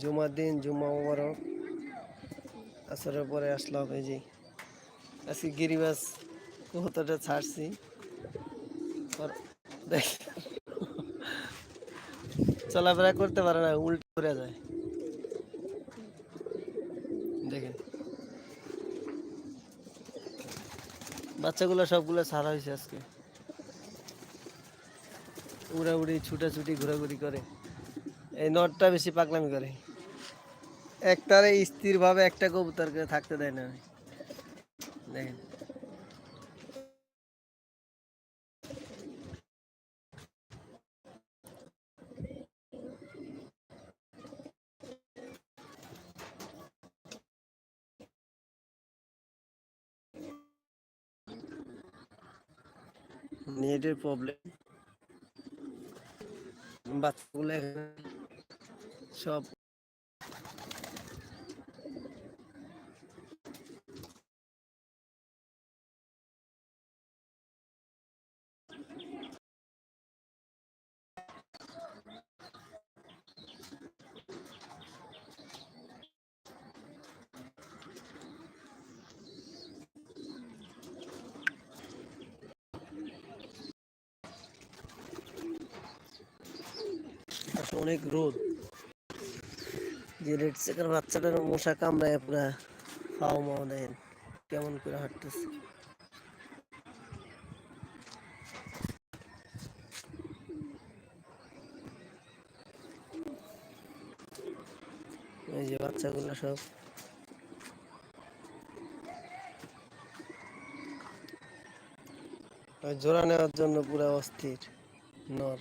জুমার দিন জুম্মা মোবারক। আসরের পরে আসলাম এই যে, আজকে গিরিবাস কতটা ছাড়ছি। চলাফেরা করতে পারে না, উল্টো করে যায়। দেখেন। বাচ্চাগুলো সবগুলো ছাড়া হয়েছে আজকে। উড়াউড়ি, ছুটাছুটি, ঘোরাঘুরি করে। এই নটটা বেশি পাগলামি করে। একটারে স্থির ভাবে একটা কবুতরকে থাকতে দেয় না। দেখেন। নেটের প্রবলেম বাচ্চাগুলো সব আসলে অনেক রোদ। যে রেড চেকার বাচ্চাটার মশা কামড়ায় পুরা ফাও মাও দেন কেমন করে হাঁটতেছে। এই যে বাচ্চাগুলো সব। জোড়া নেওয়ার জন্য পুরা অস্থির, নর।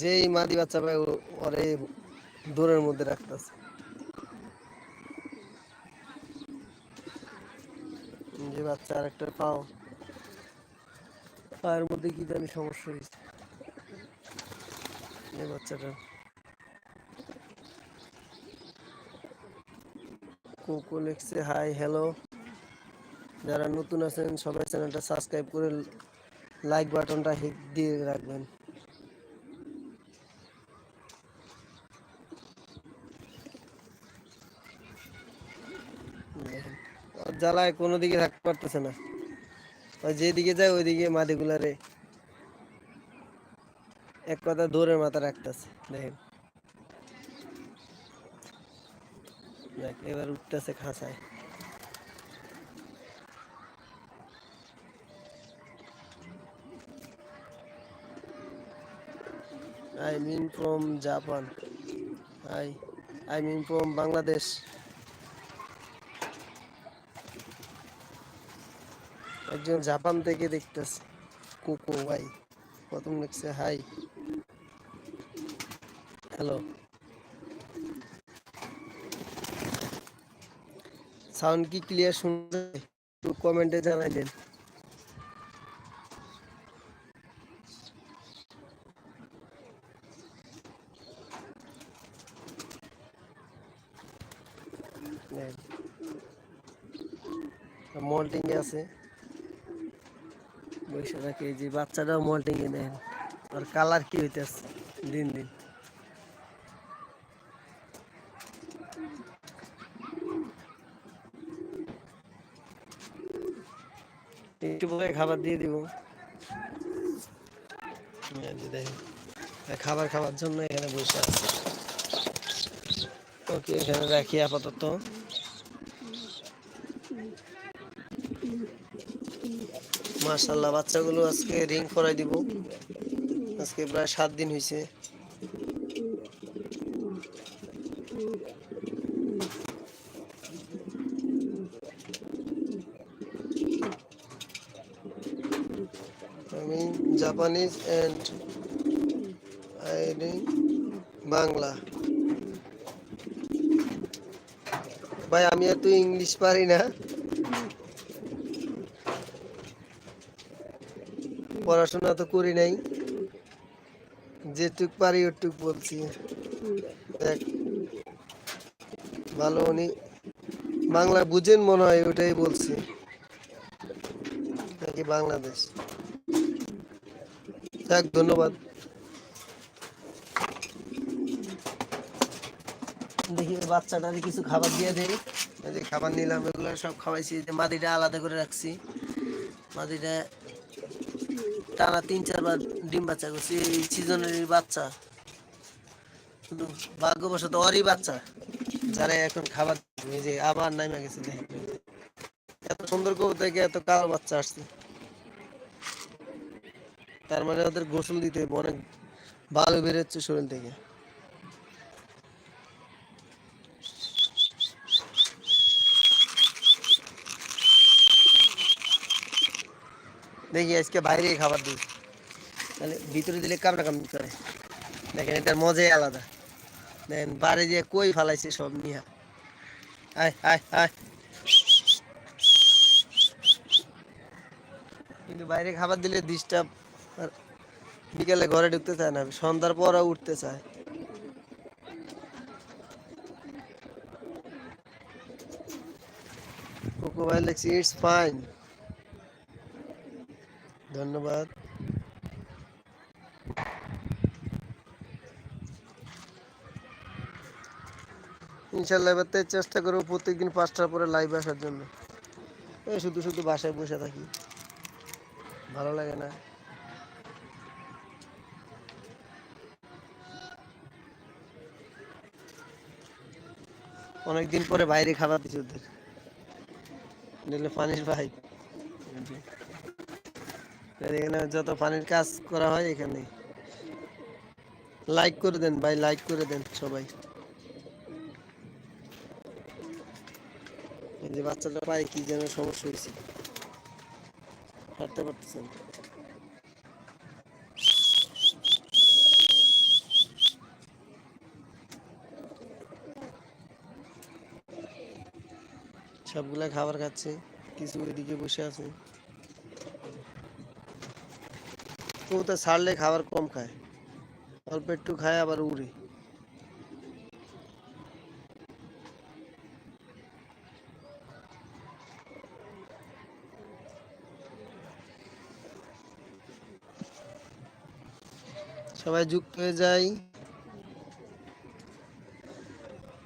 যেই মাদি বাচ্চা পায় ওরে দূরের মধ্যে রাখতেছে। যে বাচ্চা আরেকটা পাও পায়ের মধ্যে কি জানি সমস্যা হয়েছে। এই বাচ্চাটা কোকো লিখছে হাই হ্যালো যারা নতুন আছেন, সবাই চ্যানেলটা সাবস্ক্রাইব করে লাইক বাটনটা হিট দিয়ে রাখবেন দেখেন, ওর জ্বালায় কোনো দিকে থাকতে পারতেছে না যেদিকে যায় ওইদিকে মাদিগুলারে এক কথা দৌড়ের মাথা রাখতেছে, দেখেন দেখ, এবার উঠতেছে খাঁচায় I mean from Japan. I I mean from Bangladesh. একজন জাপান থেকে দেখতেছে। কোকো, ভাই, প্রথম লিখছে হাই। হ্যালো। সাউন্ড কি ক্লিয়ার শুনতে? একটু কমেন্টে জানাই দেন। মল্টিং আছে। বসে রাখে যে বাচ্চাটাও মল্টিং এ দেন আর কালার কি হইতেছে? দিন দিন। খাবার দিয়ে দিব। খাবার খাওয়ার জন্য এখানে বসে আছে। ওকে, এখানে রাখি আপাতত। মাশাল্লাহ বাচ্চাগুলো আজকে রিং করাই দিব। আজকে প্রায় সাত দিন হয়েছে আমি জাপানিজ অ্যান্ড বাংলা। ভাই, আমি এত ইংলিশ পারি না। পড়াশোনা তো করি নাই। যেটুক পারি ওটুক বলছি। দেখ ভালো উনি বাংলা বুঝেন মনে হয় ওটাই বলছি। নাকি বাংলাদেশ? যাক ধন্যবাদ। দেখি বাচ্চাটারে কিছু খাবার দিয়ে দেই। খাবার নিলাম এগুলো সব খাওয়াইছি মাদিটা আলাদা করে রাখছি। মাদিটা টানা তিন চারবার ডিম বাচ্চা করছে, এই সিজনের বাচ্চা। শুধু ভাগ্যবশত ওরই বাচ্চা, যারা এখন খাবার নিজে আবার নাইমা গেছে এত সুন্দর কবু থেকে এত কালো বাচ্চা আসছে। তার মানে ওদের গোসল দিতে অনেক ভালো বেরোচ্ছে শরীর থেকে। দেখি আজকে বাইরে খাবার দিই। তাহলে ভিতরে দিলে কামড়া কামড়ি করে। দেখেন, এটার মজাই আলাদা। দেখেন বাড়ি দিয়ে কই ফালাইছে সব নিয়ে আয় আয় আয়। কিন্তু বাইরে খাবার দিলে ডিস্টার্ব বিকেলে ঘরে ঢুকতে চায় না, সন্ধ্যার পরও উঠতে চায়। কোকো ভাই লেখছি ইটস ফাইন ধন্যবাদ। ইনশাল্লাহ এবার চেষ্টা করব প্রত্যেকদিন পাঁচটার পরে লাইভ আসার জন্য। এই শুধু শুধু বাসায় বসে থাকি। ভালো লাগে না। অনেকদিন পরে বাইরে খাবার দিচ্ছে ওদের। নিলে পানির পাইপ এখানে যত পানির কাজ করা হয় এখানে। লাইক করে দেন ভাই লাইক করে দেন সবাই। যে বাচ্চাটা পায়ে, কি যেন সমস্যা হয়েছে। হাঁটতে পারতেছেন সবগুলা খাবার খাচ্ছে, কিছু ওইদিকে বসে আছে। তো ছাড়লে খাবার কম খায়। অল্প একটু খায়, আবার উড়ে। সবাই যুক্ত হয়ে যাই।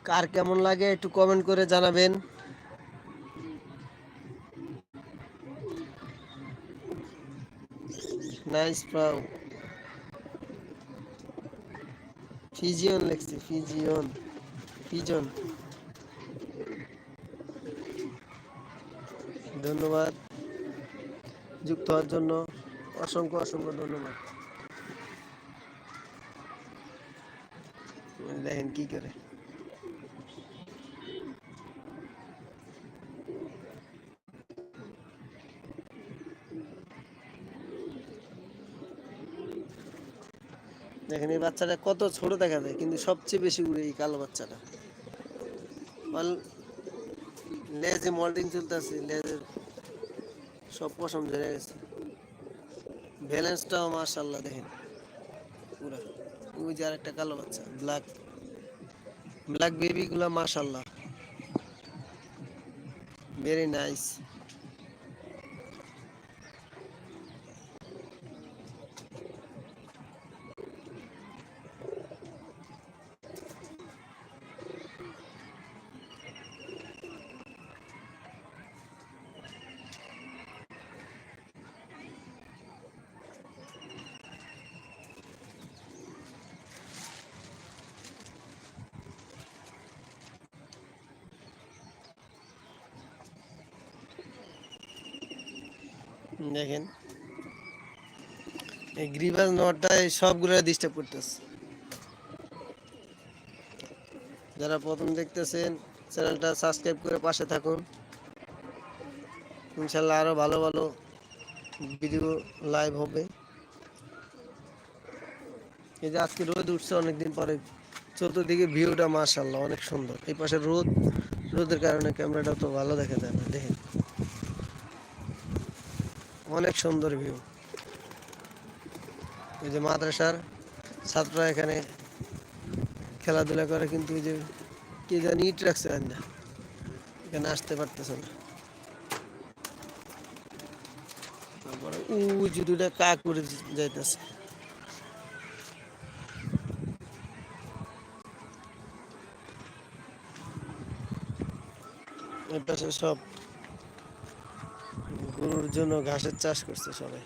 কার কেমন লাগে একটু কমেন্ট করে জানাবেন। নাইস প্রাউ ফিজিয়ন লেখছি ফিজিয়ন ফিজন ধন্যবাদ যুক্ত হওয়ার জন্য। অসংখ্য অসংখ্য ধন্যবাদ। দেখেন কি করে। দেখেন, এই বাচ্চাটা কত ছোট দেখা যায়, কিন্তু সবচেয়ে বেশি উড়ে এই কালো বাচ্চাটা। মাল- লেজে মল্টিং চলতেছে, লেজের সব পশম ধরে গেছে। ব্যালেন্সটাও মার্শাল্লাহ দেখেন, পুরা। ওই যে আরেকটা কালো বাচ্চা ব্ল্যাক ব্ল্যাক বেবিগুলো মার্শাল্লাহ ভেরি নাইস দেখেন। এই গ্রিভাস নটটা এই সবগুলো ডিস্টার্ব করতেছে। যারা প্রথম দেখতেছেন, চ্যানেলটা সাবস্ক্রাইব করে পাশে থাকুন। ইনশাল্লাহ আরও ভালো ভালো ভিডিও লাইভ হবে। এই যে আজকে রোদ উঠছে, অনেকদিন পরে চতুর্দিকে ভিউটা মাশাল্লাহ অনেক সুন্দর। এই পাশে রোদ, রোদের কারণে ক্যামেরাটা তো ভালো দেখা যায় না, দেখেন। অনেক সুন্দর ভিউ এই যে মাদ্রাসার ছাত্ররা এখানে খেলাধুলা করে, কিন্তু এই যে কে জানি ইট রাখছে না এখানে আসতে পারতেছে না। তারপরে যে দুটা কাক উড়ে যাইতেছে। এই পাশে সব গরুর জন্য ঘাসের চাষ করছে সবাই।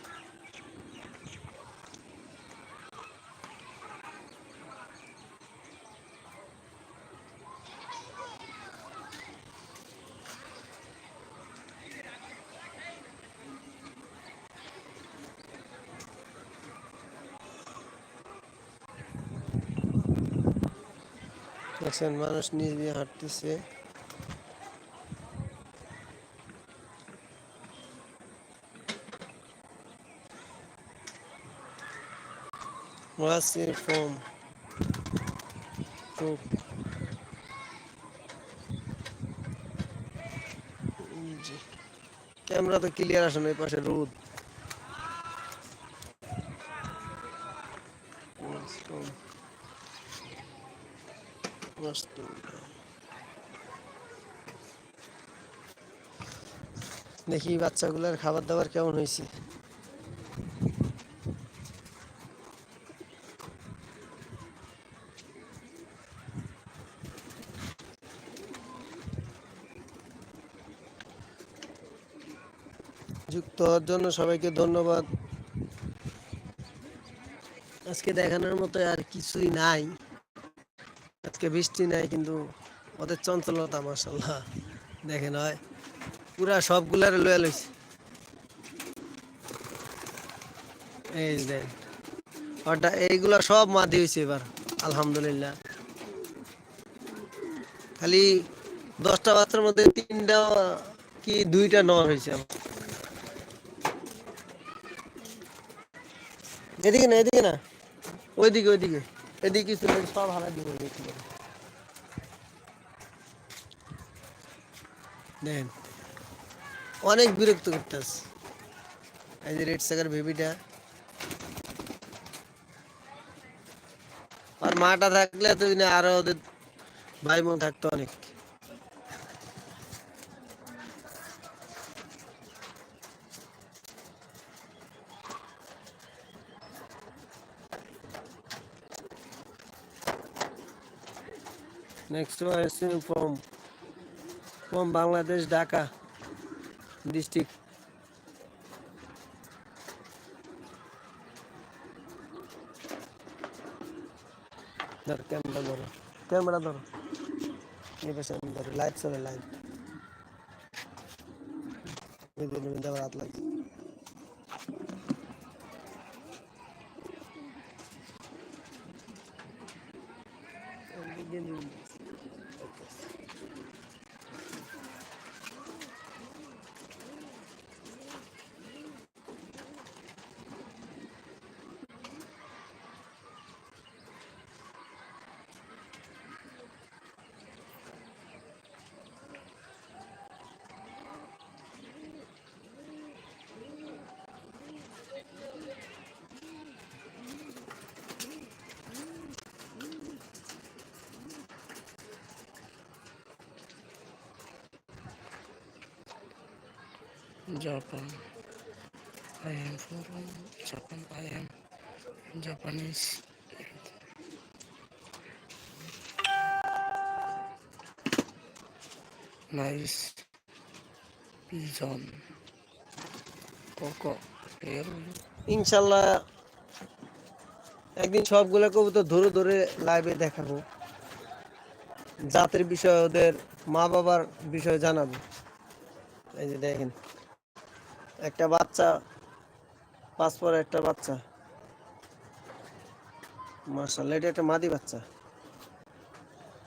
দেখছেন মানুষ নিজ হাঁটতেছে। What's it from? জি। ক্যামেরা তো ক্লিয়ার আসে না, এই পাশে রোদ? দেখি বাচ্চাগুলোর খাবার দাবার কেমন হয়েছে যুক্ত হওয়ার জন্য সবাইকে ধন্যবাদ। আজকে দেখানোর মতো আর কিছুই নাই। আজকে বৃষ্টি নাই, কিন্তু ওদের চঞ্চলতা মাসাল্লাহ দেখেন হয়, পুরা সবগুলার লয়ে লইছে। এই দেন ওটা এইগুলা সব মাদি হয়েছে এবার, আলহামদুলিল্লাহ। খালি দশটা বাচ্চার মধ্যে তিনটা কি দুইটা নর হয়েছে আমার। এদিকে না এদিকে না। ওইদিকে ওইদিকে। এদিকে সব হারা দিব দেখেন অনেক বিরক্ত করতেছে এই যে রেড সাকার বেবিটা। আর মাটা থাকলে এতদিনে আরও ওদের ভাই বোন থাকতো অনেক। Next one is from from Bangladesh, Dhaka district. ধর ক্যামেরা ধরো ক্যামেরা ধরো এই পাশে আমি ধরো লাইট চলে লাইট আবার হাত লাগছে Japan. I am from Japan. I am Japanese. Nice pigeon. Coco. ইনশাল্লাহ একদিন সবগুলো কবুতর ধরে ধরে লাইভে দেখাবো জাতের বিষয়ে ওদের মা বাবার বিষয়ে জানাব এই যে দেখেন একটা বাচ্চা, পাঁচ পরে একটা বাচ্চা। মার্শাল এটা একটা মাদি বাচ্চা।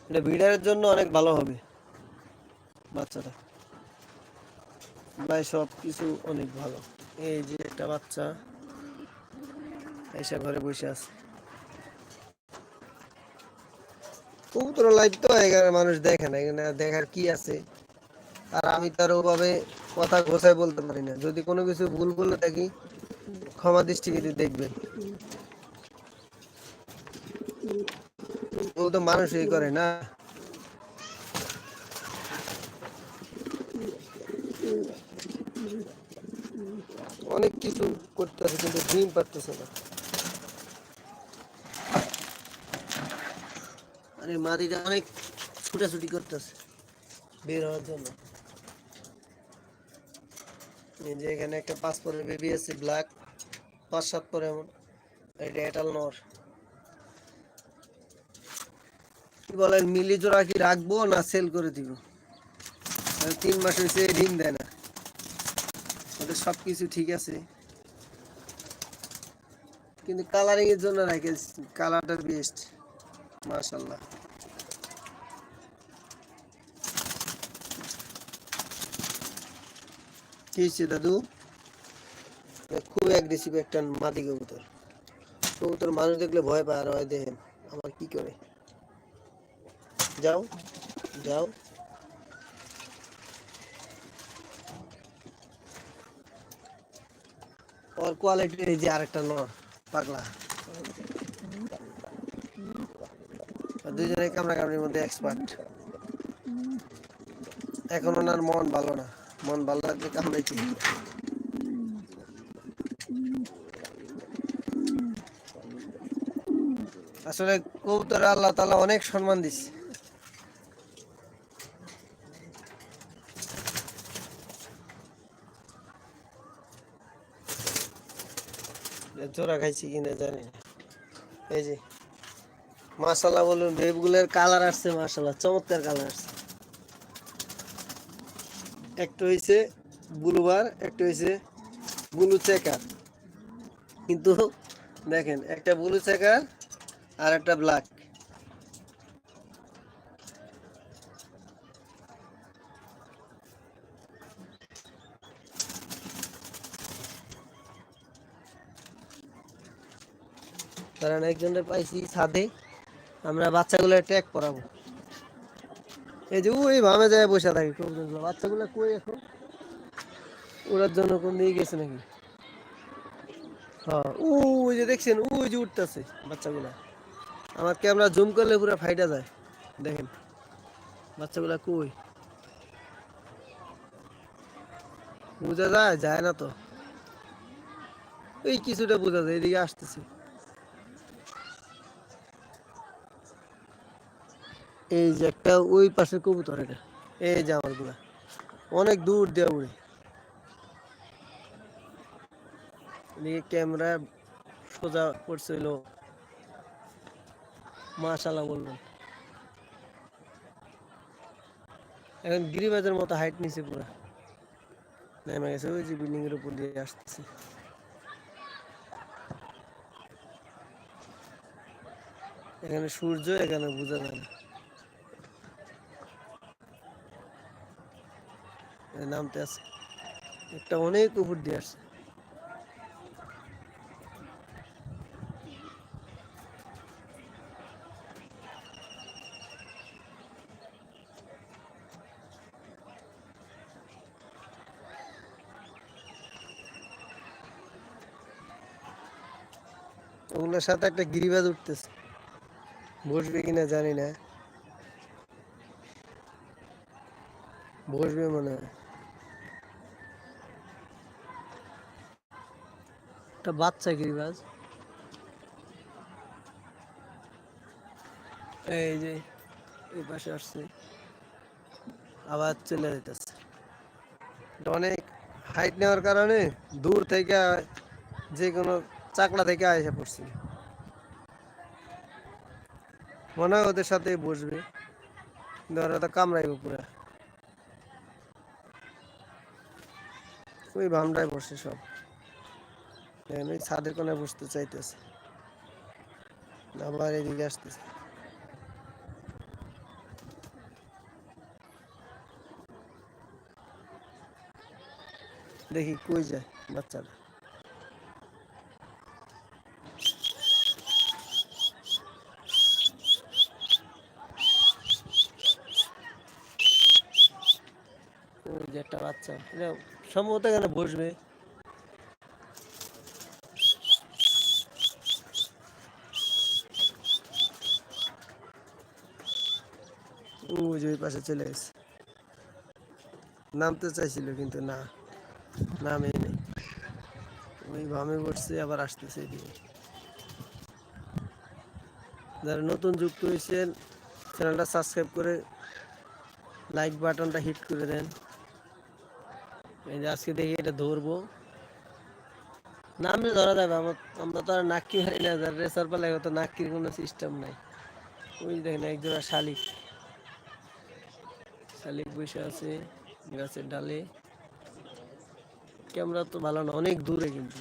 এটা ভিড়ের জন্য অনেক ভালো হবে বাচ্চাটা। ভাই সব কিছু অনেক ভালো। এই যে একটা বাচ্চা, এসে ঘরে বসে আছে। কবুতর লাইভ তো এখানে মানুষ দেখে না, এখানে দেখার কি আছে? আর আমি তার ওভাবে কথা ঘোষায় বলতে পারি না। যদি কোনো কিছু ভুল বলে থাকি, ক্ষমা দৃষ্টিতে দেখবেন ও তো মানুষই করে না। অনেক কিছু করতেছে কিন্তু ডিম পারতেছে না। মাদিটা অনেক ছুটাছুটি করতেছে বের হওয়ার জন্য। যে এখানে একটা পাঁচ বেবি আছে ব্ল্যাক পাঁচ, সাত পরে এমন এটা এটাল নর। কি বলেন মিলি জোড়া কি রাখব না সেল করে দিব? তিন মাস হয়েছে ডিম দেয় না। ওদের সব কিছু ঠিক আছে। কিন্তু কালারিং এর জন্য রাখে কালারটা বেস্ট মাশাল্লাহ হয়েছে, দাদু। খুব অ্যাগ্রেসিভ একটা মাদি কবুতর। কবুতর মানুষ দেখলে ভয় পায়, আর হয় দেখেন, আমার কি করে? যাও যাও। ওর কোয়ালিটি এই যে আরেকটা নর, পাগলা। দুজনে কামড়া কামড়ির মধ্যে এক্সপার্ট এখন ওনার মন ভালো না। মন ভালো লাগলে কামড়াইতে আসলে কবুতর আল্লাহ তালা অনেক সম্মান দিচ্ছে জোড়া খাইছি কিনা জানি না। এই যে মাসাল্লাহ বলুন বেবগুলোর কালার আসছে মাসাল্লাহ চমৎকার কালার আসছে। একটা হয়েছে ব্লুবার একটা হয়েছে ব্লু চেকার কিন্তু দেখেন, একটা ব্লু চেকার আর একটা ব্ল্যাক। কারণ একজনের পাইছি ছাদে। আমরা বাচ্চাগুলো ট্যাগ করাবো এই যে ওই ভামে যায় বসে থাকে কবুতরগুলো বাচ্চাগুলো কই এখন? ওড়ার জন্য কোন দিকে গেছে নাকি? হ্যাঁ ওই যে দেখছেন, ওই যে উঠতেছে বাচ্চাগুলা। আমার ক্যামেরা জুম করলে পুরো ফাইটা যায়? দেখেন, বাচ্চাগুলা কই? বোঝা যায় যায় না তো। এই কিছুটা বোঝা যায়, এদিকে আসতেছে। এই যে একটা ওই পাশে কবুতর এটা। এই যে আমারগুলা অনেক দূর দিয়ে উড়ে। ক্যামেরা সোজা করছিল মাশাল্লাহ বলবেন। এখন গিরিবাজের মতো হাইট নিছে পুরা। নেমে গেছে ওই যে বিল্ডিং এর উপর দিয়ে আসতেছে। এখানে সূর্য, এখানে বোঝা যায় না। নামতে আছে। একটা অনেক উপর দিয়ে আসছে। ওগুলোর সাথে একটা গিরিবাজ উঠতেছে। বসবে কিনা জানি না। বসবে মনে হয়। একটা বাচ্চা গিরিবাজ। এই যে, এই পাশে আসছে। আবার চলে যেতেছে অনেক হাইট নেওয়ার কারণে দূর থেকে যে কোনো চাকলা থেকে এসে পড়ছিল মনে হয় ওদের সাথে বসবে। ওরা তো কামড়াইব পুরা। ওই ভামটায় বসে সব। ওই ছাদের কোনায় বসতে চাইতেছে। আবার এদিকে আসতেছে। দেখি কই যায় বাচ্চাটা। একটা বাচ্চা। সম্ভবত এখানে বসবে ওই যে ওই পাশে চলে গেছে। নামতে চাইছিল, কিন্তু না, নামে ওই ভামে বসছে, আবার আসতেছে এদিকে। যারা নতুন যুক্ত হয়েছেন, চ্যানেলটা সাবস্ক্রাইব করে লাইক বাটনটা হিট করে দেন। এই যে আজকে দেখি এটা ধরবো। নামলে ধরা যাবে, আমার আমরা তো আর নাক্কি মারি না, যার রেসার পালে তো নাক্কির কোনো সিস্টেম নাই। ওই দেখেন, একজোড়া শালিক। শালিক বসে আছে গাছের ডালে। ক্যামেরা তো ভালো না, অনেক দূরে কিন্তু।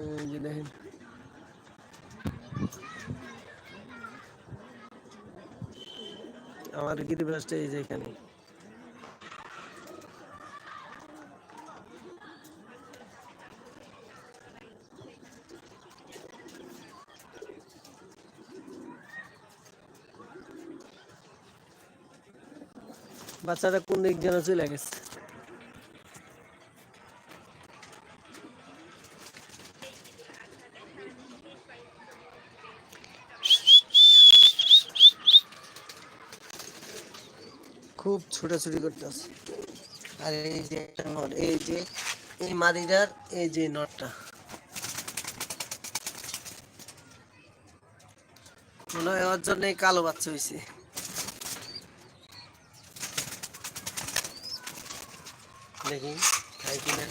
এই যে দেখেন। আমার গিরিবাসটা এই যে এখানে। বাচ্চাটা কোন দিক যেন চলে গেছে। খুব ছোটাছুটি করতেছে আর এই যে একটা নট, এই যে, এই মাদিটার, এই যে নটটা। মনে হয় ওর জন্য কালো বাচ্চা হয়েছে দেখি খাই কিনা।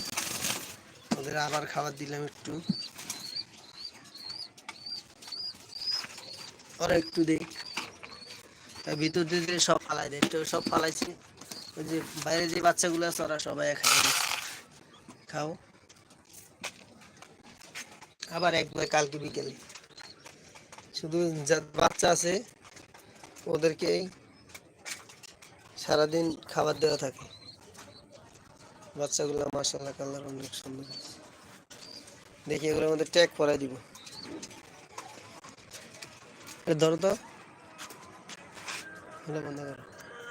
ওদের আবার খাবার দিলাম একটু। ওরা একটু দেখ। তার ভিতর দিয়ে সব ফালাই দেয় তো সব ফালাইছি ওই যে বাইরে যে বাচ্চাগুলো আছে, ওরা সবাই খাই খাও। আবার একবার কালকে বিকেলে। শুধু যা বাচ্চা আছে ওদেরকে সারাদিন খাবার দেওয়া থাকে। বাচ্চাগুলো মাসাল্লাহ কালার অনেক সুন্দর দেখি এগুলোর মধ্যে ট্যাগ পরাই দিব। ধরো তো।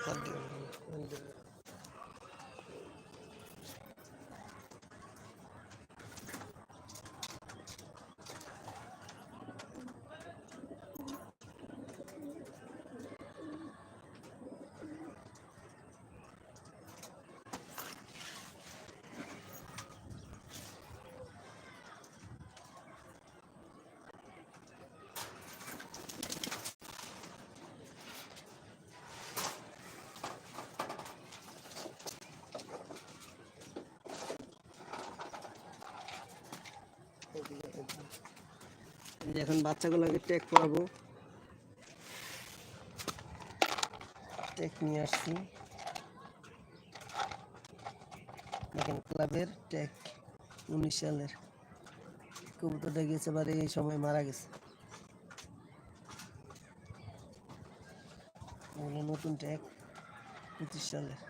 হাত দিও না। এই যে এখন বাচ্চাগুলোকে ট্যাগ করাবো ট্যাগ নিয়ে আসছি। দেখেন, ক্লাবের ট্যাগ উনিশ সালের কবুতরটা গেছে বারে এই সময় মারা গেছে। নতুন ট্যাগ পঁচিশ সালের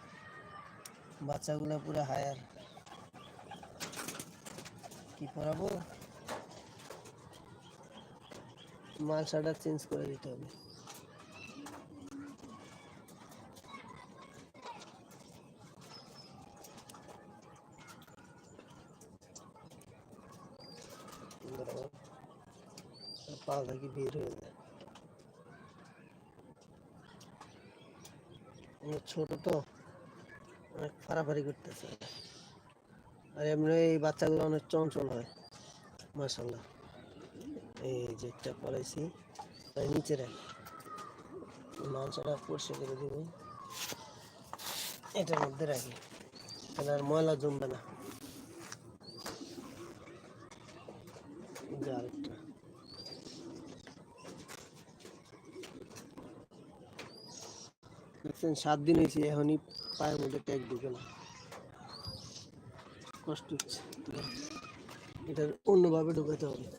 বাচ্চাগুলো পুরো হায়ার কি পরাবো? মালসাটা চেঞ্জ করে দিতে হবে। পা হয়ে যায়? ছোট তো, অনেক ফাড়াফাড়ি করতেছে। আর এমনি এই বাচ্চাগুলো অনেক চঞ্চল হয় মাসাল্লাহ এই যে একটা পড়াইছি তাই নিচে রাখ। মাংসটা পরিষ্কার করে দিব। এটার মধ্যে রাখি। তাহলে আর ময়লা জমবে না। সাত দিন হয়েছে, এখনই পায়ের মধ্যে ট্যাগ ঢুকে না। কষ্ট হচ্ছে। এটা অন্যভাবে ঢুকাতে হবে এখানে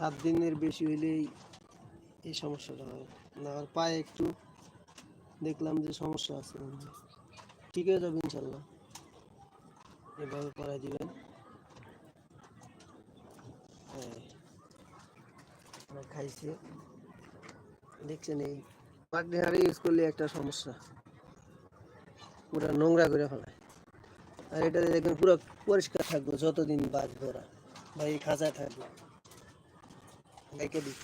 সাত দিনের বেশি হইলেই এই সমস্যাটা হয়। না আর পায়ে একটু দেখলাম যে সমস্যা আছে। ঠিক হয়ে যাবে ইনশাল্লাহ। এভাবে করাই দিবেন। হ্যাঁ। খাইছে। দেখছেন এই পাকড়িহারি ইউজ করলে একটা সমস্যা। পুরা নোংরা করে ফেলায়। আর এটা দেখবেন পুরো পরিষ্কার থাকবে, যতদিন বাঁচবে ওরা। বা এই খাঁচায় থাকবে। দেখে দিই।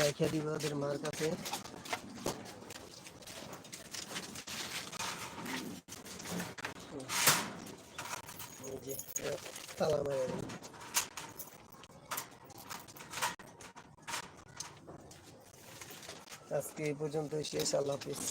রেখে দিব ওদের মার কাছে। আজকে এই পর্যন্ত শেষ আল্লাহ হাফিজ।